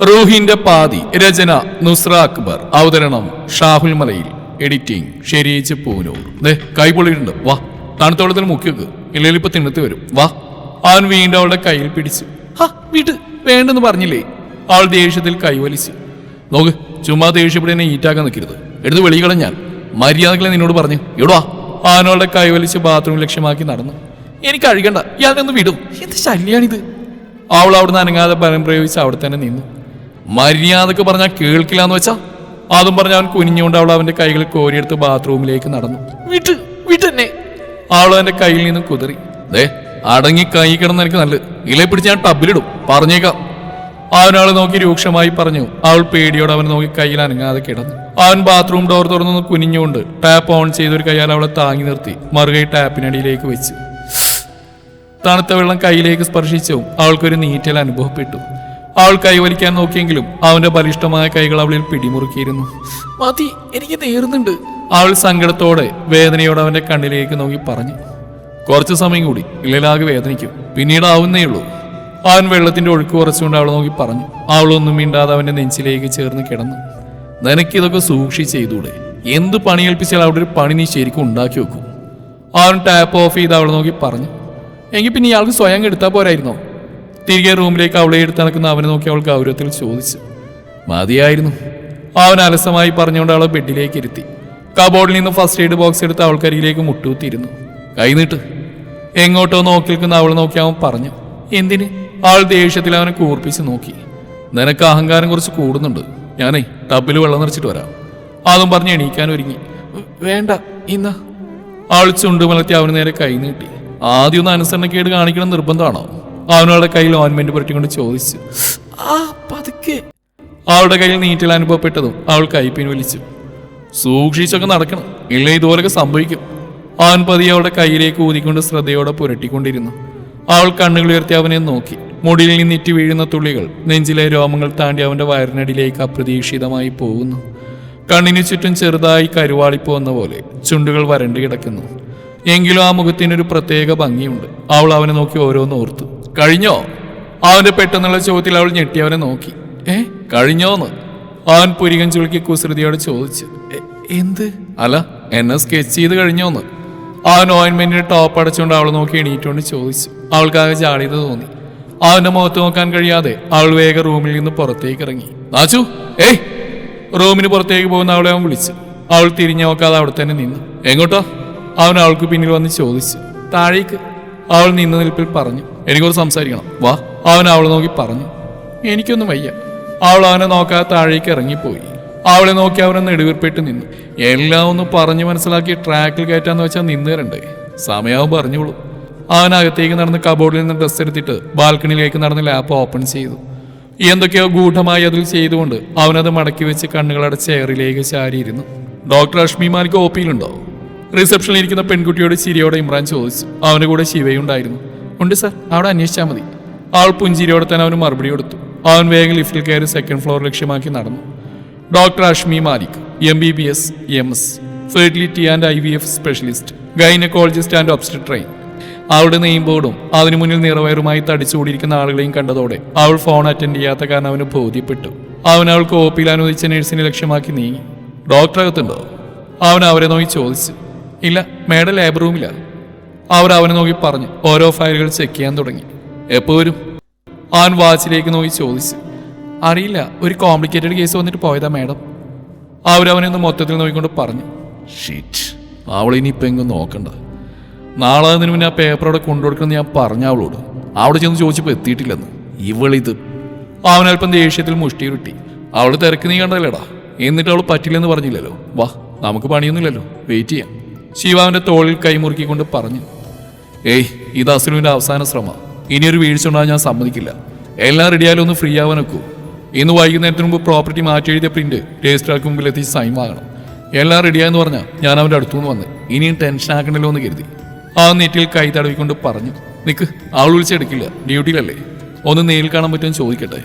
റൂഹിന്റെ പാതി രചന നുസ്ര അക്ബർ. അവതരണം ഷാഹുൽ മലയിൽ എഡിറ്റിംഗ് ഷെരീജ് പൂനൂർ. ദേ കൈ പൊളിയിട്ടുണ്ട്. വാ തണുത്തോളത്തിൽ മുക്കിയൊക്കെ ഇല്ലെങ്കിൽ ഇപ്പൊ തിണ്ണത്ത് വരും. വാ അവൻ വീണ്ടും അവളുടെ കയ്യിൽ പിടിച്ചു. ഹാ വീട്ട് വേണ്ടെന്ന് പറഞ്ഞില്ലേ? അവൾ ദേഷ്യത്തിൽ കൈവലിച്ചു നോക്ക് ചുമ്മാ ദേഷ്യപ്പെടെ എന്നെ ഈറ്റാക്കാൻ നിൽക്കരുത്. എടുത്ത് വെളികളെ ഞാൻ. മര്യാദകളെ നിന്നോട് പറഞ്ഞു ഇടുവാ അവനവളുടെ കൈവലിച്ച് ബാത്റൂം ലക്ഷ്യമാക്കി നടന്നു. എനിക്ക് കഴുകണ്ട ഇയാളൊന്ന് വിടും. എന്ത് ശല്യാണിത്? അവൾ അവിടുന്ന് അനങ്ങാതെ ബലം പ്രയോഗിച്ച് അവിടെ തന്നെ നിന്നു. മര്യാദയ്ക്ക് പറഞ്ഞാൽ കേൾക്കില്ല എന്ന് വെച്ചാ അതും പറഞ്ഞ അവൻ കുനിഞ്ഞുകൊണ്ട് അവൾ അവന്റെ കൈകൾ കോരിയെടുത്ത് ബാത്റൂമിലേക്ക് നടന്നു. വിട്ട് വിട്ടെന്നെ അവൾ അവന്റെ കയ്യിൽ നിന്നും കുതിറി. ദേ അടങ്ങി കൈ കിടന്ന് എനിക്ക് നല്ലത്. ഇലെ പിടിച്ച് ഞാൻ ടബിലിടും. പറഞ്ഞേക്കാം. അവനവളെ നോക്കി രൂക്ഷമായി പറഞ്ഞു. അവൾ പേടിയോടെ അവനെ നോക്കി കയ്യിൽ അനങ്ങാതെ കിടന്നു. അവൻ ബാത്റൂം ഡോർ തുറന്നു കുനിഞ്ഞുകൊണ്ട് ടാപ്പ് ഓൺ ചെയ്തൊരു കയ്യാൽ അവളെ താങ്ങി നിർത്തി. മറുകൈ ടാപ്പിനടിയിലേക്ക് വെച്ചു. തണുത്ത വെള്ളം കയ്യിലേക്ക് സ്പർശിച്ചും അവൾക്കൊരു നീറ്റൽ അനുഭവപ്പെട്ടു. അവൾ കൈവലിക്കാൻ നോക്കിയെങ്കിലും അവന്റെ ബലിഷ്ടമായ കൈകൾ അവളിൽ പിടിമുറുക്കിയിരുന്നു. മതി എനിക്ക് നേരുന്നുണ്ട് അവൾ സങ്കടത്തോടെ വേദനയോടെ അവന്റെ കണ്ണിലേക്ക് നോക്കി പറഞ്ഞു. കുറച്ചു സമയം കൂടി ഇല്ലലാകെ വേദനിക്കും. പിന്നീട് ആവുന്നേ ഉള്ളൂ. അവൻ വെള്ളത്തിന്റെ ഒഴുക്ക് കുറച്ചുകൊണ്ട് അവളെ നോക്കി പറഞ്ഞു. അവളൊന്നും മിണ്ടാതെ അവന്റെ നെഞ്ചിലേക്ക് ചേർന്ന് കിടന്നു. നിനക്കിതൊക്കെ സൂക്ഷിച്ച് ചെയ്തൂടെ എന്ത് പണി ഏൽപ്പിച്ചാൽ അവിടെ ഒരു പണി നീ ശരിക്കും ഉണ്ടാക്കി വെക്കും. അവൻ ടാപ്പ് ഓഫ് ചെയ്ത് അവളെ നോക്കി പറഞ്ഞു. എങ്കിൽ പിന്നെ ഇയാൾക്ക് സ്വയം എടുത്താൽ പോരായിരുന്നോ? തിരികെ റൂമിലേക്ക് അവളെ എടുത്ത് നടക്കുന്ന അവനെ നോക്കി അവൾ ഗൗരവത്തിൽ ചോദിച്ചു. മതിയായിരുന്നു. അവൻ അലസമായി പറഞ്ഞുകൊണ്ട് അവളെ ബെഡിലേക്ക് ഇരുത്തി. കബോർഡിൽ നിന്ന് ഫസ്റ്റ് എയ്ഡ് ബോക്സ് എടുത്ത് അവൾക്കരികിലേക്ക് മുട്ടൂത്തിയിരുന്നു കൈനീട്ട് എങ്ങോട്ടോ നോക്കി നിൽക്കുന്ന അവളെ നോക്കി അവൻ പറഞ്ഞു എന്തിന്? അവൾ ദേഷ്യത്തിൽ അവനെ കൂർപ്പിച്ച് നോക്കി. നിനക്ക് അഹങ്കാരം കുറച്ച് കൂടുന്നുണ്ട്. ഞാനേ ടബിൽ വെള്ളം നിറച്ചിട്ട് വരാം. അതും പറഞ്ഞ് എണീക്കാൻ ഒരുങ്ങി. വേണ്ട ഇന്ന. അവൾ ചുണ്ടുമലത്തി അവന് നേരെ കൈ നീട്ടി. ആദ്യം ഒന്ന് അനുസരണക്കേട് കാണിക്കണം നിർബന്ധമാണോ? അവനവളുടെ കയ്യിൽ ഓൻമെന്റ് പുരട്ടിക്കൊണ്ട് ചോദിച്ചു. ആ പതുക്കെ. അവളുടെ കയ്യിൽ നീറ്റൽ അനുഭവപ്പെട്ടതും അവൾ കൈ വലിച്ചു സൂക്ഷിച്ചൊക്കെ നടക്കണം. ഇല്ല ഇതുപോലൊക്കെ സംഭവിക്കും. അവൻ പതിയെ അവളുടെ കയ്യിലേക്ക് ഊതിക്കൊണ്ട് ശ്രദ്ധയോടെ പുരട്ടിക്കൊണ്ടിരുന്നു. അവൾ കണ്ണുകൾ ഉയർത്തി അവനെ നോക്കി. മുടിയിൽ നിന്നിറ്റ് വീഴുന്ന തുള്ളികൾ നെഞ്ചിലെ രോമങ്ങൾ താണ്ടി അവന്റെ വയറിനടിയിലേക്ക് അപ്രതീക്ഷിതമായി പോകുന്നു. കണ്ണിനു ചുറ്റും ചെറുതായി കരുവാളിപ്പ് വന്ന പോലെ ചുണ്ടുകൾ വരണ്ടു കിടക്കുന്നു. എങ്കിലും ആ മുഖത്തിനൊരു പ്രത്യേക ഭംഗിയുണ്ട്. അവൾ അവനെ നോക്കി ഓരോന്ന് ഓർത്തു. കഴിഞ്ഞോ? അവന്റെ പെട്ടെന്നുള്ള ചോദ്യത്തിൽ അവൾ ഞെട്ടി അവനെ നോക്കി. ഏ കഴിഞ്ഞോന്ന്? അവൻ പുരികൻ ചുളുക്കി കുസൃതിയോട് ചോദിച്ചു. എന്ത്? അല്ല എന്നെ സ്കെച്ച് ചെയ്ത് കഴിഞ്ഞോന്ന്? അവൻ ഓയിൻമെന്റിന് ടോപ്പ് അടച്ചുകൊണ്ട് അവൾ നോക്കി എണീറ്റുകൊണ്ട് ചോദിച്ചു. അവൾക്കാകെ ജാളിയത് തോന്നി. അവന്റെ മുഖത്ത് നോക്കാൻ കഴിയാതെ അവൾ വേഗം റൂമിൽ നിന്ന് പുറത്തേക്ക് ഇറങ്ങി. നാച്ചു ഏയ്! റൂമിന് പുറത്തേക്ക് പോകുന്ന അവളെ അവൻ വിളിച്ചു. അവൾ തിരിഞ്ഞു നോക്കാതെ അവിടെ തന്നെ നിന്നു. എങ്ങോട്ടോ? അവൻ അവൾക്ക് പിന്നിൽ വന്ന് ചോദിച്ചു. താഴേക്ക്. അവൾ നിന്ന നിൽപ്പിൽ പറഞ്ഞു. എനിക്കൊരു സംസാരിക്കണം. വാ. അവൻ അവളെ നോക്കി പറഞ്ഞു. എനിക്കൊന്നും വയ്യ. അവൾ അവനെ നോക്കാതെ താഴേക്ക് ഇറങ്ങിപ്പോയി. അവളെ നോക്കി അവനെ നെടുവീർപ്പെട്ട് നിന്നു. എല്ലാം ഒന്ന് പറഞ്ഞു മനസ്സിലാക്കി ട്രാക്കിൽ കയറ്റാന്ന് വെച്ചാൽ നിന്ന് സമയാവും പറഞ്ഞോളൂ. അവൻ അകത്തേക്ക് നടന്ന് കബോർഡിൽ നിന്ന് ഡ്രസ്സ് എടുത്തിട്ട് ബാൽക്കണിയിലേക്ക് നടന്ന് ലാപ്പ് ഓപ്പൺ ചെയ്തു. എന്തൊക്കെയോ ഗൂഢമായി അതിൽ ചെയ്തുകൊണ്ട് അവനത് മടക്കി വെച്ച് കണ്ണുകളടച്ച് ചെയറിലേക്ക് ചാരിയിരുന്നു. ഡോക്ടർ അഷ്മിമാർക്ക് ഒ പിയിലുണ്ടോ? റിസപ്ഷനിൽ ഇരിക്കുന്ന പെൺകുട്ടിയോട് ചിരിയോടെ ഇമ്രാൻ ചോദിച്ചു. അവന് കൂടെ ശിവയുണ്ടായിരുന്നു. ഉണ്ട് സർ. അവിടെ അന്വേഷിച്ചാൽ മതി. ആൾ പുഞ്ചിരിയോടെ തന്നെ അവന് മറുപടി കൊടുത്തു. അവൻ വേഗം ലിഫ്റ്റിൽ കയറി സെക്കൻഡ് ഫ്ലോർ ലക്ഷ്യമാക്കി നടന്നു. Doctor Ashmi Malik M B B S M S fertility and I V F specialist gynaecologist and obstetrician അവളുടെ നെയിം ബോർഡും അതിനു മുന്നിൽ നിറവയറുമായി തടിച്ചുകൂടിയിരിക്കുന്ന ആളുകളെയും കണ്ടതോടെ അവൾ ഫോൺ അറ്റൻഡ് ചെയ്യാത്ത കാരണം അവന് ബോധ്യപ്പെട്ടു. അവൻ അവൾക്ക് ഓപ്പിയിൽ അനുവദിച്ച നഴ്സിനെ ലക്ഷ്യമാക്കി നീങ്ങി. ഡോക്ടർ അകത്തുണ്ടോ? അവൻ അവരെ നോക്കി ചോദിച്ചു. ഇല്ല മേഡം ലേബർ റൂമില്ല അവർ അവനെ നോക്കി പറഞ്ഞു ഓരോ ഫയലുകൾ ചെക്ക് ചെയ്യാൻ തുടങ്ങി. എപ്പോ വരും? അവൻ വാച്ചിലേക്ക് നോക്കി ചോദിച്ചു. അറിയില്ല ഒരു കോംപ്ലിക്കേറ്റഡ് കേസ് വന്നിട്ട് പോയതാ മാഡം. അവരവനെ ഒന്ന് മൊത്തത്തിൽ നോക്കിക്കൊണ്ട് പറഞ്ഞു. ഷീറ്റ് അവളിനിയിപ്പോൾ എങ്ങും നോക്കണ്ട. നാളെ അതിന് മുന്നേ ആ പേപ്പർ അവിടെ കൊണ്ടുകൊടുക്കണം ഞാൻ പറഞ്ഞ അവളോട്. അവിടെ ചെന്ന് ചോദിച്ചപ്പോൾ എത്തിയിട്ടില്ലെന്ന്. ഇവളിത് അവനൽപ്പം ദേഷ്യത്തിൽ മുഷ്ടി ഉരുട്ടി. അവൾ തിരക്ക് നീ കണ്ടല്ലേടാ എന്നിട്ട് അവൾ പറ്റില്ലെന്ന് പറഞ്ഞില്ലല്ലോ. വാ നമുക്ക് പണിയൊന്നുമില്ലല്ലോ. വെയിറ്റ് ചെയ്യാം. ശിവാവിന്റെ തോളിൽ കൈമുറുക്കിക്കൊണ്ട് പറഞ്ഞു. ഏയ് ഇത് അസുലുവിന്റെ അവസാന ശ്രമ. ഇനിയൊരു വീഴ്ച ഉണ്ടാകാൻ ഞാൻ സമ്മതിക്കില്ല. എല്ലാം റെഡിയായാലും ഒന്ന് ഫ്രീ ആവാൻ വെക്കൂ ഇന്ന് വൈകുന്നേരത്തിന് മുമ്പ് പ്രോപ്പർട്ടി മാറ്റി എഴുതിയ പ്രിന്റ് രജിസ്ട്രാർക്ക് മുമ്പിൽ എത്തി സൈൻ വാങ്ങണം. എല്ലാം റെഡിയായെന്ന് പറഞ്ഞാൽ ഞാൻ അവന്റെ അടുത്തുനിന്ന് വന്ന് ഇനിയും ടെൻഷൻ ആക്കണല്ലോ എന്ന് കരുതി. ആ നെറ്റിൽ കൈ തടവിക്കൊണ്ട് പറഞ്ഞു നിക്ക് അവൾ വിളിച്ചെടുക്കില്ല ഡ്യൂട്ടിയിലല്ലേ ഒന്ന് നേരിൽ കാണാൻ പറ്റുമെന്ന് ചോദിക്കട്ടെ.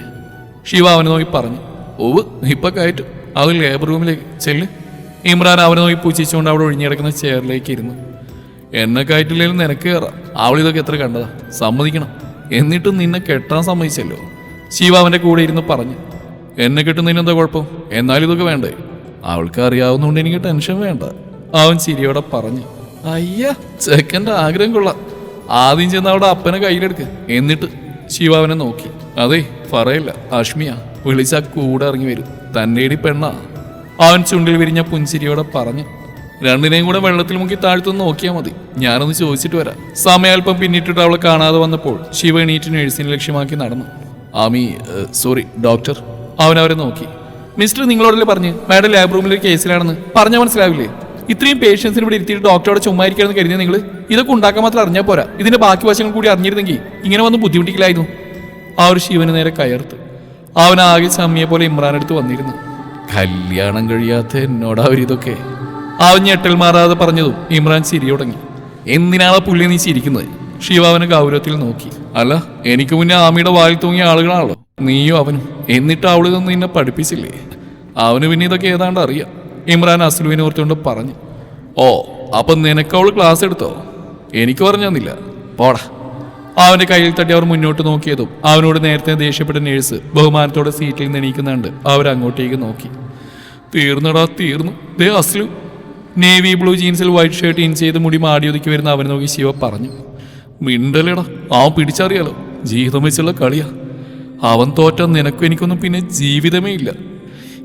ശിവ അവനെ നോക്കി പറഞ്ഞു ഓവ് ഇപ്പൊ കയറ്റും. അത് ലേബർ റൂമിലേക്ക് ചെല്ല്. ഇമ്രാൻ അവനെ നോക്കി പൂച്ചിച്ചുകൊണ്ട് അവിടെ ഒഴിഞ്ഞിടക്കുന്ന ചെയറിലേക്ക് ഇരുന്നു. എന്നെ കയറ്റില്ലെങ്കിലും നിനക്ക് കയറാം അവൾ ഇതൊക്കെ എത്ര കണ്ടതാ? സമ്മതിക്കണം. എന്നിട്ടും നിന്നെ കെട്ടാൻ സമ്മതിച്ചല്ലോ. ശിവ അവന്റെ കൂടെ ഇരുന്ന് പറഞ്ഞു എന്നെ കിട്ടുന്നതിന് എന്താ കുഴപ്പം? എന്നാലും ഇതൊക്കെ വേണ്ടേ? അവൾക്ക് അറിയാവുന്നതുകൊണ്ട് എനിക്ക് ടെൻഷൻ വേണ്ട. അവൻ ചിരിയോടെ പറഞ്ഞു അയ്യ ചെക്കന്റെ ആഗ്രഹം കൊള്ളാം. ആദ്യം ചെന്ന് അവിടെ അപ്പനെ കയ്യിലെടുക്ക്. എന്നിട്ട് ശിവ അവനെ നോക്കി അതെ പറയില്ല അഷ്മിയ വിളിച്ചാൽ കൂടെ ഇറങ്ങി വരും. തന്നേടി പെണ്ണാ. അവൻ ചുണ്ടിൽ വിരിഞ്ഞ പുഞ്ചിരിയോടെ പറഞ്ഞു രണ്ടിനെയും കൂടെ വെള്ളത്തിൽ മുക്കി താഴ്ത്തുനിന്ന് നോക്കിയാൽ മതി. ഞാനൊന്ന് ചോദിച്ചിട്ട് വരാം. സമയാൽപ്പം പിന്നിട്ടിട്ട് അവളെ കാണാതെ വന്നപ്പോൾ ശിവ എണീറ്റ് നഴ്സിനെ ലക്ഷ്യമാക്കി നടന്നു. Ami sorry doctor. അവൻ അവരെ നോക്കി. മിസ്റ്റർ നിങ്ങളോടല്ലേ പറഞ്ഞ്? മാഡം ലാബ് റൂമിൽ ഒരു കേസിലാണെന്ന്. പറഞ്ഞാൽ മനസ്സിലാവില്ലേ? ഇത്രയും പേഷ്യൻസിന് ഇവിടെ ഇരുത്തിയിട്ട് ഡോക്ടറോട് ചുമ്മാ കരുതി നിങ്ങൾ ഇതൊക്കെ ഉണ്ടാക്കാൻ മാത്രം അറിഞ്ഞാൽ പോരാ. ഇതിന്റെ ബാക്കി വശങ്ങൾ കൂടി അറിഞ്ഞിരുന്നെങ്കിൽ ഇങ്ങനെ വന്ന് ബുദ്ധിമുട്ടിക്കില്ലായിരുന്നു. ആ ഒരു ശിവന് നേരെ കയർത്ത്. അവൻ ആകെ ചമ്മിയെ പോലെ ഇമ്രാൻ അടുത്ത് വന്നിരുന്നു. കല്യാണം കഴിയാത്ത എന്നോടാ അവരിതൊക്കെ അവൻ ഞെട്ടൽ മാറാതെ പറഞ്ഞതും ഇമ്രാൻ ചിരി തുടങ്ങി. എന്തിനാണ് പുള്ളി നീ ചിരിക്കുന്നത്? ശിവ അവനെ ഗൗരവത്തിൽ നോക്കി. അല്ല എനിക്ക് മുന്നേ ആമിയുടെ വായിൽ തൂങ്ങിയ ആളുകളാണല്ലോ. നീയോ അവനും. എന്നിട്ട് അവൾ നിന്ന് പഠിപ്പിച്ചില്ലേ? അവന് പിന്നെ ഇതൊക്കെ ഏതാണ്ട് അറിയാം. ഇമ്രാൻ അസ്ലുവിനെ ഓർത്തുകൊണ്ട് പറഞ്ഞു. ഓ അപ്പം നിനക്ക് അവൾ ക്ലാസ് എടുത്തോ? എനിക്ക് പറഞ്ഞു തന്നില്ല. പോടാ. അവന്റെ കയ്യിൽ തട്ടി അവർ മുന്നോട്ട് നോക്കിയതും അവനോട് നേരത്തെ ദേഷ്യപ്പെട്ട നേഴ്സ് ബഹുമാനത്തോടെ സീറ്റിൽ നിന്ന് എണീക്കുന്നുണ്ട്. അവരങ്ങോട്ടേക്ക് നോക്കി. തീർന്നടാ തീർന്നു. ദേ അസ്ലു. നേവി ബ്ലൂ ജീൻസിൽ വൈറ്റ് ഷർട്ട് ഇൻ ചെയ്ത് മുടി മാടി ഒതുക്കി വരുന്ന അവനെ നോക്കി ശിവ പറഞ്ഞു മിണ്ടലേടാ ആ പിടിച്ചറിയാലോ ജീവിതം വെച്ചുള്ള കളിയാ. അവൻ തോറ്റ നിനക്കും എനിക്കൊന്നും പിന്നെ ജീവിതമേ ഇല്ല.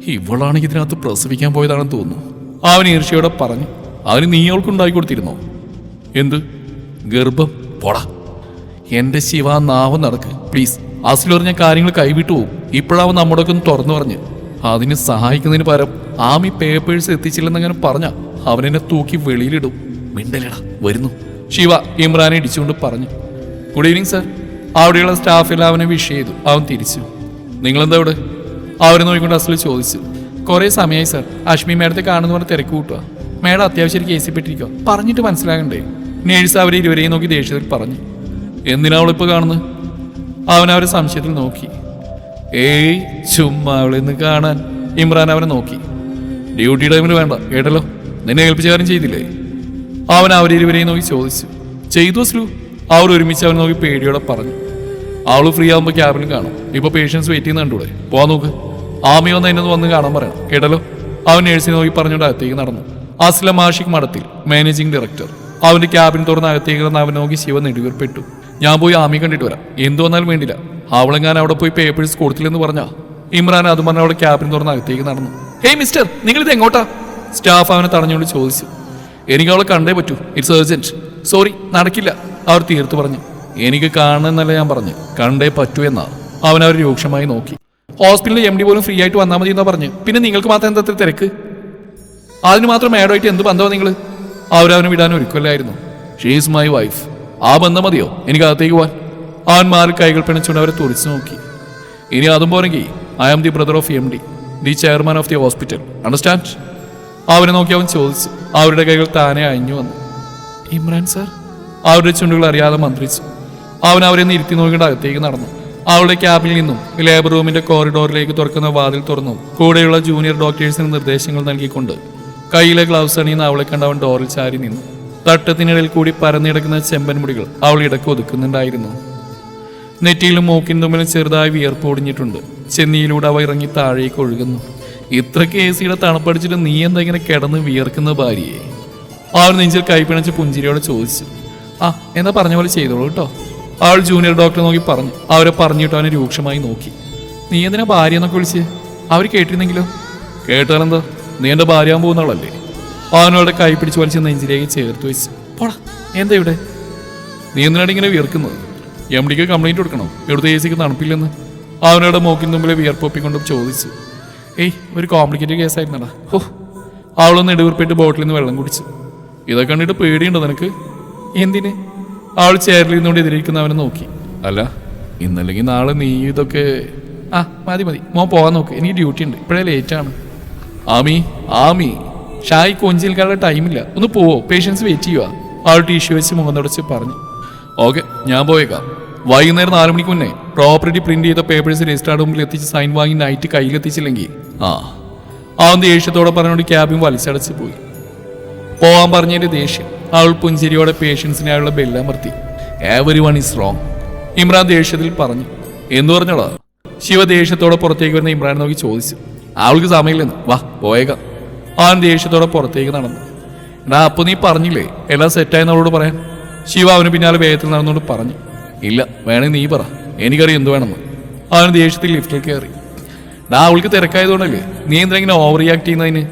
ഇവളാണ് ഇതിനകത്ത് പ്രസവിക്കാൻ പോയതാണെന്ന് തോന്നുന്നു. അവൻ ഈർഷയോടെ പറഞ്ഞു അവന് നീ അവൾക്ക് ഉണ്ടാക്കി കൊടുത്തിരുന്നോ? എന്ത്? ഗർഭം. പോടാ എന്റെ ശിവ നാവം നടക്ക് പ്ലീസ്. അസിൽ കാര്യങ്ങൾ കൈവിട്ടു പോകും ഇപ്പോഴാവും നമ്മുടെയൊക്കെ ഒന്ന് തുറന്നു പറഞ്ഞ്. അതിന് സഹായിക്കുന്നതിന് പകരം ആമി പേപ്പേഴ്സ് എത്തിച്ചില്ലെന്നങ്ങനെ പറഞ്ഞ. അവനെന്നെ തൂക്കി വെളിയിലിടും. മിണ്ടലടാ വരുന്നു. ശിവ ഇമ്രാനെ ഇടിച്ചുകൊണ്ട് പറഞ്ഞു ഗുഡ് ഈവനിങ് സാർ അവിടെയുള്ള സ്റ്റാഫെല്ലാം അവനെ വിഷ് ചെയ്തു. അവൻ തിരിച്ചു. നിങ്ങളെന്താ ഇവിടെ? അവരെ നോക്കിക്കൊണ്ട് അസൽ ചോദിച്ചു. കുറേ സമയമായി സാർ അശ്മി മേഡത്തെ കാണുന്ന പറഞ്ഞ് തിരക്ക് കൂട്ടുക മേഡം അത്യാവശ്യം ഒരു കേസിൽ പെട്ടിരിക്കുക പറഞ്ഞിട്ട് മനസ്സിലാകണ്ടേ? നേഴ്സ് അവരെ ഇരുവരെയും നോക്കി ദേഷ്യത്തിൽ പറഞ്ഞു. എന്തിനാ അവളിപ്പോൾ കാണുന്നത്? അവൻ അവരെ സംശയത്തിൽ നോക്കി. ഏയ് ചുമ്മാ അവളിന്ന് കാണാൻ. ഇമ്രാൻ അവനെ നോക്കി. ഡ്യൂട്ടി ടൈമിൽ വേണ്ട. കേട്ടല്ലോ. നിന്നെ ഏൽപ്പിച്ച കാര്യം ചെയ്തില്ലേ? അവൻ അവരിരുവരെയും നോക്കി ചോദിച്ചു. ചെയ്തു അസ്ലു. അവർ ഒരുമിച്ച് അവൻ നോക്കി പേടിയോടെ പറഞ്ഞു. അവൾ ഫ്രീ ആകുമ്പോൾ ക്യാബിലും കാണും. ഇപ്പൊ പേഷ്യൻസ് വെയിറ്റ് ചെയ്യുന്ന കണ്ടൂടെ? പോവാൻ നോക്ക്. ആമി വന്ന് എന്നെ വന്ന് കാണാൻ പറയണം. കേട്ടല്ലോ? അവൻ നേഴ്സിനെ നോക്കി പറഞ്ഞുകൊണ്ട് അകത്തേക്ക് നടന്നു. അസ്ലം ആഷിഖ് മഠത്തിൽ മാനേജിംഗ് ഡയറക്ടർ അവന്റെ ക്യാബിൻ തുറന്ന് അകത്തേക്ക് കിടന്ന് അവൻ നോക്കി ശിവ നെടുവീർപ്പെട്ടു. ഞാൻ പോയി ആമി കണ്ടിട്ട് വരാം. എന്തു വന്നാലും വേണ്ടില്ല. അവളെങ്ങാൻ അവിടെ പോയി പേപ്പേഴ്സ് കൊടുത്തില്ലെന്ന് പറഞ്ഞാ? ഇമ്രാൻ അതും പറഞ്ഞ അവിടെ ക്യാബിൻ തുറന്ന് അകത്തേക്ക് നടന്നു. ഹേയ് മിസ്റ്റർ നിങ്ങൾ ഇത് എങ്ങോട്ടാ? സ്റ്റാഫ് അവനെ തടഞ്ഞുകൊണ്ട് ചോദിച്ചു. എനിക്ക് അവളെ കണ്ടേ പറ്റൂ. ഇറ്റ്സ് ഏർജന്റ് സോറി നടക്കില്ല അവർ തീർത്തു പറഞ്ഞു. എനിക്ക് കാണണമെന്നല്ല ഞാൻ പറഞ്ഞു. കണ്ടേ പറ്റൂ എന്നാ. അവൻ അവർ രൂക്ഷമായി നോക്കി. ഹോസ്പിറ്റലിൽ എം ഡി പോലും ഫ്രീ ആയിട്ട് വന്നാൽ മതി എന്നാ പറഞ്ഞു. പിന്നെ നിങ്ങൾക്ക് മാത്രം എന്താ തിരക്ക്? അതിന് മാത്രം മേഡമായിട്ട് എന്ത് ബന്ധമാണ് നിങ്ങൾ അവരവനെ വിടാൻ ഒരുക്കല്ലായിരുന്നു ഷീസ് മൈ വൈഫ് ആ ബന്ധം മതിയോ? എനിക്ക് അകത്തേക്ക് പോവാൻ. അവൻ മാറി കൈകൾ പിണച്ചുകൊണ്ട് അവരെ തുറിച്ചു നോക്കി. ഇനി അതും പോരെങ്കിൽ I am the brother of M D the chairman of the hospital understand അവനെ നോക്കി അവൻ ചോദിച്ചു. അവരുടെ കൈകൾ താനെ അയഞ്ഞു വന്നു. ഇമ്രാൻ സാർ? അവരുടെ ചുണ്ടുകൾ അറിയാതെ മന്ത്രിച്ചു. അവൻ അവരെ നിരുത്തി നോക്കിയിട്ട് അകത്തേക്ക് നടന്നു. അവളുടെ ക്യാബിൽ നിന്നും ലേബർ റൂമിന്റെ കോറിഡോറിലേക്ക് തുറക്കുന്ന വാതിൽ തുറന്നു കൂടെയുള്ള ജൂനിയർ ഡോക്ടേഴ്സിന് നിർദ്ദേശങ്ങൾ നൽകിക്കൊണ്ട് കയ്യിലെ ഗ്ലൗസ് അണിയുന്ന അവളെ കണ്ട് അവൻ ഡോറിൽ ചാരി നിന്നു. തട്ടത്തിനിടയിൽ കൂടി പരന്നിടക്കുന്ന ചെമ്പൻ മുടികൾ അവൾ ഇടയ്ക്ക് ഒതുക്കുന്നുണ്ടായിരുന്നു. നെറ്റിയിലും മൂക്കിൻ തുമ്പിലും ചെറുതായി വിയർപ്പ് ഒടിഞ്ഞിട്ടുണ്ട്. ചെന്നിയിലൂടെ അവ ഇറങ്ങി താഴേക്ക് ഒഴുകുന്നു. ഇത്ര സിയുടെ തണുപ്പടിച്ചിട്ട് നീ എന്താ ഇങ്ങനെ കിടന്ന് വിയർക്കുന്ന ഭാര്യയെ? അവൾ നെഞ്ചിൽ കൈപ്പിണച്ച് പുഞ്ചിരിയോട് ചോദിച്ചു. ആ എന്നാ പറഞ്ഞ പോലെ ചെയ്തോളൂ കേട്ടോ. അവൾ ജൂനിയർ ഡോക്ടറെ നോക്കി പറഞ്ഞു. അവരെ പറഞ്ഞിട്ട് അവനെ രൂക്ഷമായി നോക്കി. നീ എന്തിനാ ഭാര്യ എന്നൊക്കെ വിളിച്ച്? അവർ കേട്ടിരുന്നെങ്കിലോ? കേട്ടാലെന്താ? നീ എന്റെ ഭാര്യ പോകുന്ന ആളല്ലേ? അവനോടെ കൈ പിടിച്ച് വലിച്ച് നെഞ്ചിലേക്ക് ചേർത്ത് വെച്ച്. പോടാ എന്താ ഇവിടെ? നീ എന്തിനാണ് ഇങ്ങനെ വിയർക്കുന്നത്? എം ഡിക്ക് കംപ്ലൈന്റ് കൊടുക്കണോ? ഇവിടുത്തെ എ സിക്ക് തണുപ്പില്ലെന്ന്? അവനോട് മോക്കിന് മുമ്പിൽ വിയർപ്പൊപ്പിക്കൊണ്ടും ചോദിച്ചു. ഏയ് ഒരു കോംപ്ലിക്കേറ്റഡ് കേസായിരുന്നടാ ഓ അവളൊന്ന് ഇടവീർപ്പിട്ട് ബോട്ടിൽ നിന്ന് വെള്ളം കുടിച്ചു. ഇതൊക്കെ കണ്ടിട്ട് പേടിയുണ്ടോ നിനക്ക്? എന്തിന്? അവൾ ചേരലിൽ നിന്നുകൊണ്ട് എതിരിക്കുന്ന അവനെ നോക്കി. അല്ല ഇന്നല്ലെങ്കിൽ നാളെ നീ ഇതൊക്കെ ആ മതി മതി. മോൻ പോകാൻ നോക്ക്. എനിക്ക് ഡ്യൂട്ടി ഉണ്ട്. ഇപ്പോഴേ ലേറ്റാണ് ആമി ആമി. ഷായി കൊഞ്ചി നിൽക്കാനുള്ള ടൈമില്ല ഒന്ന് പോവോ. പേഷ്യൻസ് വെയിറ്റ് ചെയ്യുക ആൾ ടിഷ്യൂ വെച്ച് മുഖം തുടച്ച് പറഞ്ഞു. ഓക്കെ ഞാൻ പോയേക്കാം. വൈകുന്നേരം നാല് മണിക്ക് മുന്നേ പ്രോപ്പർട്ടി പ്രിന്റ് ചെയ്ത പേപ്പേഴ്സ് രജിസ്റ്റാർഡ് മുമ്പിൽ എത്തിച്ച് സൈൻ വാങ്ങി നൈറ്റ് കയ്യിലെത്തിച്ചില്ലെങ്കിൽ. ആ അവൻ ദേഷ്യത്തോടെ പറഞ്ഞുകൊണ്ട് ക്യാബിൻ വലിച്ചടച്ച് പോയി. പോവാൻ പറഞ്ഞതിന്റെ ദേഷ്യം അവൾ പുഞ്ചിരിയോടെ പേഷ്യൻസിനായുള്ള ബെല്ലമർത്തി everyone is wrong Imran ദേഷ്യത്തിൽ പറഞ്ഞു എന്ന് പറഞ്ഞോടാ? ശിവ ദേഷ്യത്തോടെ പുറത്തേക്ക് വരുന്ന ഇമ്രാൻ നോക്കി ചോദിച്ചു അവൾക്ക് സമയമില്ലെന്ന്. വാ പോയേക്കാം. അവൻ ദേഷ്യത്തോടെ പുറത്തേക്ക് നടന്നു. എടാ അപ്പൊ നീ പറഞ്ഞില്ലേ? എല്ലാം സെറ്റായെന്ന് അവളോട് പറയാൻ? ശിവ അവന് പിന്നാലെ വേഗത്തിൽ നടന്നുകൊണ്ട് പറഞ്ഞു ഇല്ല വേണേ നീ പറ. എനിക്കറിയാം എന്ത് വേണമെന്ന്. അവൻ ദേഷ്യത്തിൽ ലിഫ്റ്റിൽ കയറി. ഡാ അവൾക്ക് തിരക്കായതുകൊണ്ടല്ലേ? നീ എന്തിനാ ഇങ്ങനെ ഓവർ റിയാക്ട് ചെയ്യുന്നതിന്?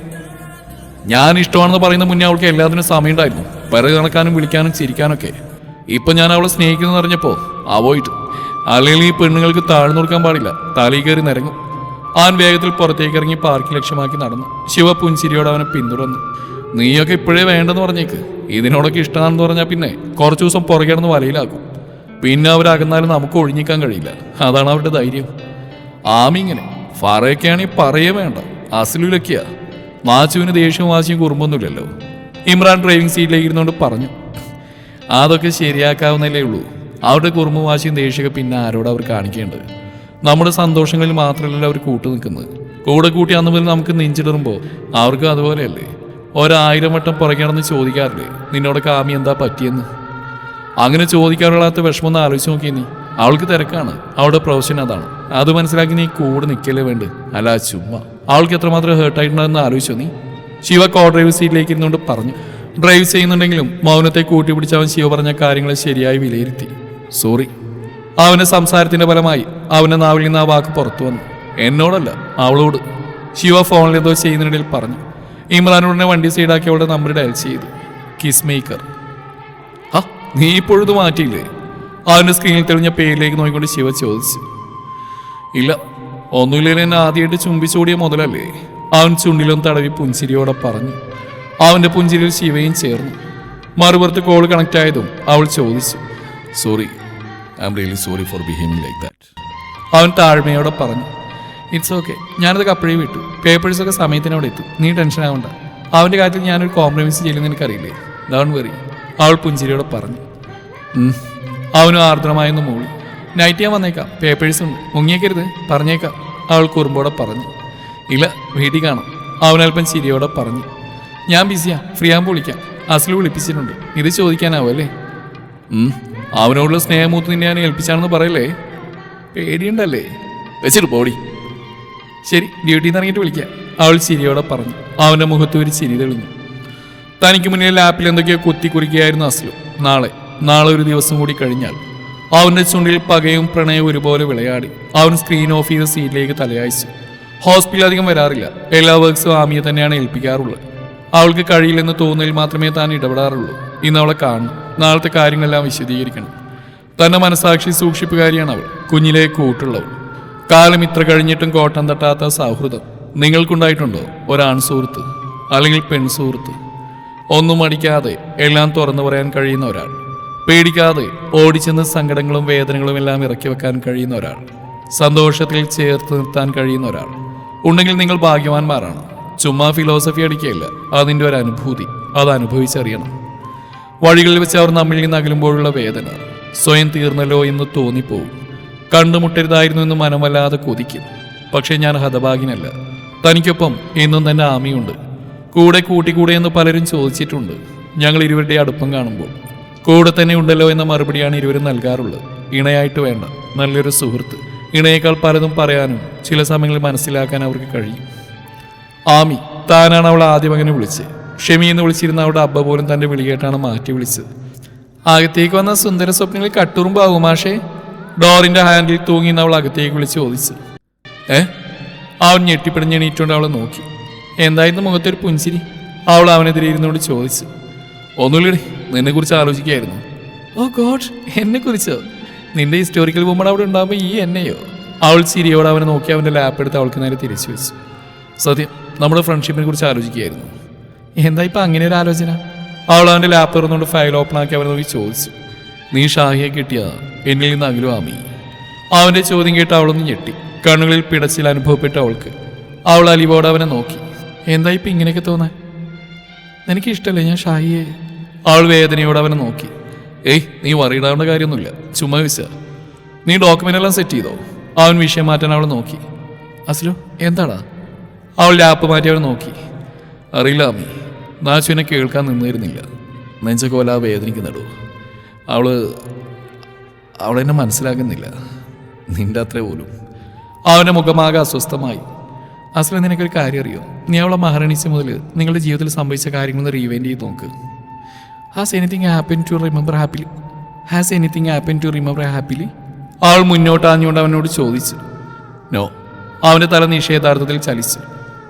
ഞാൻ ഇഷ്ടമാണെന്ന് പറയുന്ന മുന്നേ അവൾക്ക് എല്ലാത്തിനും സമയമുണ്ടായിരുന്നു. പിറകു കണക്കാനും വിളിക്കാനും ചിരിക്കാനൊക്കെ. ഇപ്പൊ ഞാൻ അവളെ സ്നേഹിക്കുന്നു അറിഞ്ഞപ്പോ അവോയിട്ട് അല്ലെങ്കിൽ ഈ പെണ്ണുങ്ങൾക്ക് താഴ്ന്നു കൊടുക്കാൻ പാടില്ല. തലയിൽ കയറി നിരങ്ങും. അവൻ വേഗത്തിൽ പുറത്തേക്ക് ഇറങ്ങി പാർക്ക് ലക്ഷ്യമാക്കി നടന്നു. ശിവ പുഞ്ചിരിയോട് അവനെ പിന്തുടർന്നു. നീയൊക്കെ ഇപ്പോഴേ വേണ്ടെന്ന് പറഞ്ഞേക്ക്. ഇതിനോടൊക്കെ ഇഷ്ടമാണെന്ന് പറഞ്ഞാൽ പിന്നെ കുറച്ചു ദിവസം പുറകെ നടന്ന് വലയിലാക്കും. പിന്നെ അവരകന്നാലും നമുക്ക് ഒഴിഞ്ഞിക്കാൻ കഴിയില്ല. അതാണ് അവരുടെ ധൈര്യം. ആമിങ്ങനെ ഫറയൊക്കെയാണെങ്കിൽ പറയേ വേണ്ട. അസലിലൊക്കെയാ. മാച്ചുവിന് ദേഷ്യവും വാശിയും കുറുമ്പൊന്നുമില്ലല്ലോ. ഇമ്രാൻ ഡ്രൈവിംഗ് സീറ്റിലേക്ക് ഇരുന്നുകൊണ്ട് പറഞ്ഞു. അതൊക്കെ ശരിയാക്കാവുന്നല്ലേ ഉള്ളൂ. അവരുടെ കുറുമ്പും വാശിയും ദേഷ്യമൊക്കെ പിന്നെ ആരോട് അവർ കാണിക്കേണ്ടത്? നമ്മുടെ സന്തോഷങ്ങളിൽ മാത്രമല്ലല്ലോ അവർ കൂട്ടു നിൽക്കുന്നത്. കൂടെ കൂട്ടി അന്ന് മുതൽ നമുക്ക് നെഞ്ചിടറുമ്പോൾ അവർക്കും അതുപോലെയല്ലേ? ഒരായിരം വട്ടം പുറകെ ചോദിക്കാറില്ലേ? നിന്നോടൊക്കെ ആമി എന്താ പറ്റിയെന്ന്? അങ്ങനെ ചോദിക്കാറില്ലാത്ത വിഷമം ഒന്ന് ആലോചിച്ച് നോക്കി നീ. അവൾക്ക് തിരക്കാണ്. അവളുടെ പ്രൊഫഷൻ അതാണ്. അത് മനസ്സിലാക്കി നീ കൂടെ നിൽക്കലേ വേണ്ട അല്ല ചുമ്മാ. അവൾക്ക് എത്രമാത്രം ഹേർട്ടായിട്ടുണ്ടെന്ന് ആലോചിച്ചോ നീ. ശിവ കോ ഡ്രൈവ് സീറ്റിലേക്ക് ഇരുന്നുകൊണ്ട് പറഞ്ഞു. ഡ്രൈവ് ചെയ്യുന്നുണ്ടെങ്കിലും മൗനത്തെ കൂട്ടിപ്പിടിച്ച് അവൻ ശിവ പറഞ്ഞ കാര്യങ്ങളെ ശരിയായി വിലയിരുത്തി. സോറി അവന്റെ സംസാരത്തിന്റെ ഫലമായി അവന്റെ നാവിൽ നിന്ന് ആ വാക്ക് പുറത്തു വന്നു. എന്നോടല്ല അവളോട്. ശിവ ഫോണിൽ എന്തോ ചെയ്യുന്നതിനിടയിൽ പറഞ്ഞു. ഇമ്രാനോടിനെ വണ്ടി സൈഡാക്കി അവളുടെ നമ്പർ ഡയൽ ചെയ്തു. കിസ് മേക്കർ നീ ഇപ്പോഴത് മാറ്റിയില്ലേ? അവന്റെ സ്ക്രീനിൽ തെളിഞ്ഞ പേരിലേക്ക് നോക്കിക്കൊണ്ട് ശിവ ചോദിച്ചു. ഇല്ല ഒന്നുമില്ലെങ്കിൽ എന്നെ ആദ്യമായിട്ട് ചുംബിച്ചോടിയ മുതലല്ലേ? അവൻ ചുണ്ടിലും തടവി പുഞ്ചിരിയോടെ പറഞ്ഞു. അവന്റെ പുഞ്ചിരിയിൽ ശിവയും ചേർന്നു. മറുപുറത്ത് കോൾ കണക്ട് ആയതും അവൾ ചോദിച്ചു. Sorry I'm really sorry for behaving like that അവൻ താഴ്മയോടെ പറഞ്ഞു. ഇറ്റ്സ് ഓക്കെ ഞാനത് അപ്പോഴേ വിട്ടു. പേപ്പേഴ്സ് ഒക്കെ സമയത്തിനോടെ എത്തും. നീ ടെൻഷൻ ആവണ്ട. അവന്റെ കാര്യത്തിൽ ഞാനൊരു കോംപ്രമൈസ് ചെയ്യുമെന്ന് ഡോൺ വെറി അവൾ പുഞ്ചിരിയോടെ പറഞ്ഞു. അവനും ആർദ്രമായെന്ന് മൂളി. നൈറ്റ് ഞാൻ വന്നേക്കാം. പേപ്പേഴ്സ് ഉണ്ട്. മുങ്ങിയേക്കരുത്. പറഞ്ഞേക്കാം. അവൾ കുറുമ്പോടെ പറഞ്ഞു. ഇല്ല വീട്ടിൽ കാണാം. അവനൽപ്പം ചിരിയോടെ പറഞ്ഞു. ഞാൻ ബിസിയാ ഫ്രീ ആകുമ്പോൾ വിളിക്കാം. അസൽ വിളിപ്പിച്ചിട്ടുണ്ട്. ഇത് ചോദിക്കാനാവും അല്ലേ. അവനോടുള്ള സ്നേഹമൂത്ത് നിന്നെ ഞാൻ ഏൽപ്പിച്ചാണെന്ന് പറയല്ലേ? പേടിയുണ്ടല്ലേ? വെച്ചിട്ട് പോടി. ശരി ഡ്യൂട്ടിയിൽ നിന്ന് ഇറങ്ങിയിട്ട് വിളിക്കാം. അവൾ ചിരിയോടെ പറഞ്ഞു. അവന്റെ മുഖത്ത് ഒരു ചിരി തെളിഞ്ഞു. തനിക്ക് മുന്നിൽ ലാപ്പിൽ എന്തൊക്കെയോ കുത്തി കുറിക്കുകയായിരുന്നു അസ്ലു. നാളെ നാളെ ഒരു ദിവസം കൂടി കഴിഞ്ഞാൽ അവന്റെ ചുണ്ടിൽ പകയും പ്രണയവും ഒരുപോലെ വിളയാടി. അവൻ സ്ക്രീൻ ഓഫ് ചെയ്ത സീറ്റിലേക്ക് തലയായിച്ചു ഹോസ്പിറ്റലിൽ അധികം വരാറില്ല. എല്ലാ വർക്ക്സും ആമിയെ തന്നെയാണ് ഏൽപ്പിക്കാറുള്ളത്. അവൾക്ക് കഴിയില്ലെന്ന് തോന്നലിൽ മാത്രമേ താൻ ഇടപെടാറുള്ളൂ. ഇന്ന് അവളെ കാണണം. നാളത്തെ കാര്യങ്ങളെല്ലാം വിശദീകരിക്കണം. തന്റെ മനസാക്ഷി സൂക്ഷിപ്പുകാരിയാണ് അവൾ. കുഞ്ഞിലെ കൂട്ടുള്ളവൾ. കാലം ഇത്ര കഴിഞ്ഞിട്ടും കോട്ടം തട്ടാത്ത സൗഹൃദം നിങ്ങൾക്കുണ്ടായിട്ടുണ്ടോ? ഒരാൺ സുഹൃത്ത്. അല്ലെങ്കിൽ പെൺ സുഹൃത്ത്. ഒന്നും അടിക്കാതെ എല്ലാം തുറന്നു പറയാൻ കഴിയുന്ന ഒരാൾ. പേടിക്കാതെ ഓടിച്ചെന്ന് സങ്കടങ്ങളും വേദനകളും എല്ലാം ഇറക്കി വെക്കാൻ കഴിയുന്ന ഒരാൾ. സന്തോഷത്തിൽ ചേർത്ത് നിർത്താൻ കഴിയുന്ന ഒരാൾ. ഉണ്ടെങ്കിൽ നിങ്ങൾ ഭാഗ്യവാന്മാരാണ്. ചുമ്മാ ഫിലോസഫി അടിക്കുകയില്ല അതിന്റെ ഒരു അനുഭൂതി. അത് അനുഭവിച്ചറിയണം. വഴികളിൽ വെച്ച് അവർ നമ്മിൽ നിന്ന് അകലുമ്പോഴുള്ള വേദന സ്വയം തീർന്നല്ലോ എന്ന് തോന്നിപ്പോവും. കണ്ടുമുട്ടരുതായിരുന്നു എന്ന് മനമല്ലാതെ കൊതിക്കും. പക്ഷേ ഞാൻ ഹതഭാഗ്യനല്ല തനിക്കൊപ്പം എന്നും തന്നെ ആമിയുണ്ട്. കൂടെ കൂട്ടിക്കൂടെ എന്ന് പലരും ചോദിച്ചിട്ടുണ്ട്. ഞങ്ങൾ ഇരുവരുടെ അടുപ്പം കാണുമ്പോൾ. കൂടെ തന്നെ ഉണ്ടല്ലോ എന്ന മറുപടിയാണ് ഇരുവരും നൽകാറുള്ളത്. ഇണയായിട്ട് വേണ്ട. നല്ലൊരു സുഹൃത്ത്. ഇണയേക്കാൾ പലതും പറയാനും ചില സമയങ്ങളിൽ മനസ്സിലാക്കാൻ അവർക്ക് കഴിയും. ആമി താനാണ് അവൾ ആദ്യ മകനെ വിളിച്ചത് ഷെമി എന്ന് വിളിച്ചിരുന്ന അവളുടെ അബ്ബ പോലും തന്റെ വിളികേട്ടാണ് മാറ്റി വിളിച്ചത്. അകത്തേക്ക് വന്ന സുന്ദര സ്വപ്നങ്ങളിൽ കട്ടുറുമ്പാവും മാഷേ. ഡോറിന്റെ ഹാൻഡിൽ തൂങ്ങി അവൾ അകത്തേക്ക് വിളിച്ച് ചോദിച്ചു. ഏ? അവൻ ഞെട്ടിപ്പിടിഞ്ഞ് എണീറ്റുകൊണ്ട് അവളെ നോക്കി. എന്തായിരുന്നു മുഖത്തൊരു പുഞ്ചിരി? അവൾ അവനെതിരെ ഇരുന്നുകൊണ്ട് ചോദിച്ചു. ഒന്നുമില്ലടി നിന്നെ കുറിച്ച് ആലോചിക്കായിരുന്നു ഓ ഗോഡ് എന്നെ കുറിച്ചോ നിന്റെ ഹിസ്റ്റോറിക്കൽ വുമൺ അവിടെ ഉണ്ടാകുമ്പോൾ ഈ എന്നെയോ? അവൾ ചിരിയോടെ അവനെ നോക്കി അവന്റെ ലാപ്പ് എടുത്ത് അവൾക്ക് നേരെ തിരിച്ചു വെച്ചു. സത്യം നമ്മുടെ ഫ്രണ്ട്ഷിപ്പിനെ കുറിച്ച് ആലോചിക്കുകയായിരുന്നു. എന്താ ഇപ്പം അങ്ങനെ ഒരു ആലോചന? അവൾ അവന്റെ ലാപ്പ് തുറന്നുകൊണ്ട് ഫയൽ ഓപ്പൺ ആക്കി അവനെ നോക്കി ചോദിച്ചു. നീ ഷാഹിയെ കിട്ടിയ? എന്നിൽ നിന്ന് അകലും ആമി അവന്റെ ചോദ്യം കേട്ട് അവളൊന്ന് ഞെട്ടി. കണ്ണുകളിൽ പിടച്ചിൽ അനുഭവപ്പെട്ട അവൾക്ക്. അവൾ അലിവോടെ അവനെ നോക്കി. എന്താ ഇപ്പൊ ഇങ്ങനെയൊക്കെ തോന്നാൻ എനിക്ക് ഇഷ്ടല്ലേ ഞാൻ ഷായിയെ അവൾ വേദനയോടെ അവനെ നോക്കി. ഏയ് നീ വറിയിടാവേണ്ട കാര്യമൊന്നുമില്ല. ചുമ്മാ വിസ നീ ഡോക്യുമെന്റ് എല്ലാം സെറ്റ് ചെയ്തോ? അവൻ വിഷയം മാറ്റാൻ അവൾ നോക്കി. അസ്ലു എന്താടാ? അവൾ ലാപ്പ് മാറ്റി അവൾ നോക്കി. അറിയില്ല അമ്മി. നാച്ചുവിനെ കേൾക്കാൻ നിന്നിരുന്നില്ല. നെഞ്ചൊക്കെ വല്ല വേദനിക്കുന്നിടൂ അവൾ അവളെന്നെ മനസ്സിലാക്കുന്നില്ല. നിന്റെ അത്രേ പോലും. അവന്റെ മുഖമാകെ അസ്വസ്ഥമായി. അസല നിനക്കൊരു കാര്യം അറിയോ? നീ അവളെ മഹാരണീച്ച മുതൽ നിങ്ങളുടെ ജീവിതത്തിൽ സംഭവിച്ച കാര്യങ്ങളൊന്ന് റീവൈൻഡ് ചെയ്ത് നോക്ക്. Has anything happen to remember happily has anything happen to remember happily അവൾ മുന്നോട്ടാഞ്ഞുകൊണ്ട് അവനോട് ചോദിച്ചു. നോ അവന്റെ തല നിഷേധാർത്ഥത്തിൽ ചലിച്ചു.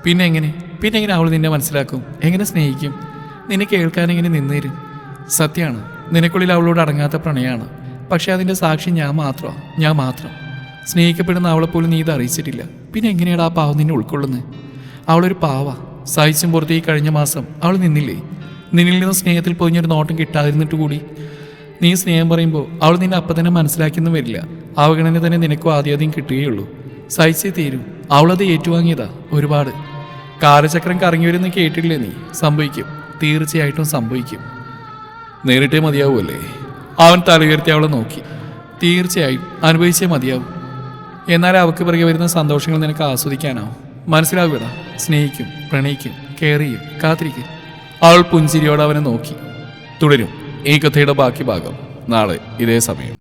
പിന്നെ എങ്ങനെ? പിന്നെ എങ്ങനെ അവൾ നിന്നെ മനസ്സിലാക്കും? എങ്ങനെ സ്നേഹിക്കും? നിന്നെ കേൾക്കാൻ എങ്ങനെ നിന്നേരും സത്യമാണ്. നിനക്കുള്ളിൽ അവളോട് അടങ്ങാത്ത പ്രണയമാണ്. പക്ഷേ അതിന്റെ സാക്ഷി ഞാൻ മാത്രമാണ്. ഞാൻ മാത്രം. സ്നേഹിക്കപ്പെടുന്ന അവളെ പോലും നീ ഇത് അറിയിച്ചിട്ടില്ല പിന്നെ എങ്ങനെയാണ് ആ പാവം നിന്നെ ഉൾക്കൊള്ളുന്നത് അവളൊരു പാവ. സഹിച്ചും പുറത്തേക്ക് കഴിഞ്ഞ മാസം അവൾ നിന്നില്ലേ? നിന്നിൽ നിന്ന് സ്നേഹത്തിൽ പൊതിഞ്ഞൊരു നോട്ടം കിട്ടാതിരുന്നിട്ട് കൂടി. നീ സ്നേഹം പറയുമ്പോൾ അവൾ നിന്നെ അപ്പം തന്നെ മനസ്സിലാക്കിയെന്നും വരില്ല. അവഗണന തന്നെ നിനക്കും ആദ്യാദ്യം കിട്ടുകയുള്ളൂ. സഹിച്ചേ തീരും. അവളത് ഏറ്റുവാങ്ങിയതാ ഒരുപാട്. കാലചക്രം കറങ്ങി വരുന്ന കേട്ടില്ലേ നീ? സംഭവിക്കും. തീർച്ചയായിട്ടും സംഭവിക്കും. നേരിട്ടേ മതിയാവുമല്ലേ അവൻ തലയുയർത്തി അവളെ നോക്കി. തീർച്ചയായും. അനുഭവിച്ചേ മതിയാവും. എന്നാൽ അവൾക്ക് പിറകെ വരുന്ന സന്തോഷങ്ങൾ നിനക്ക് ആസ്വദിക്കാനാവും മനസ്സിലാവുകടാ സ്നേഹിക്കും പ്രണയിക്കും കെയർ ചെയ്യും കാത്തിരിക്കും. അവൾ പുഞ്ചിരിയോടെ അവനെ നോക്കി. തുടരും. ഈ കഥയുടെ ബാക്കി ഭാഗം. നാളെ ഇതേ സമയം.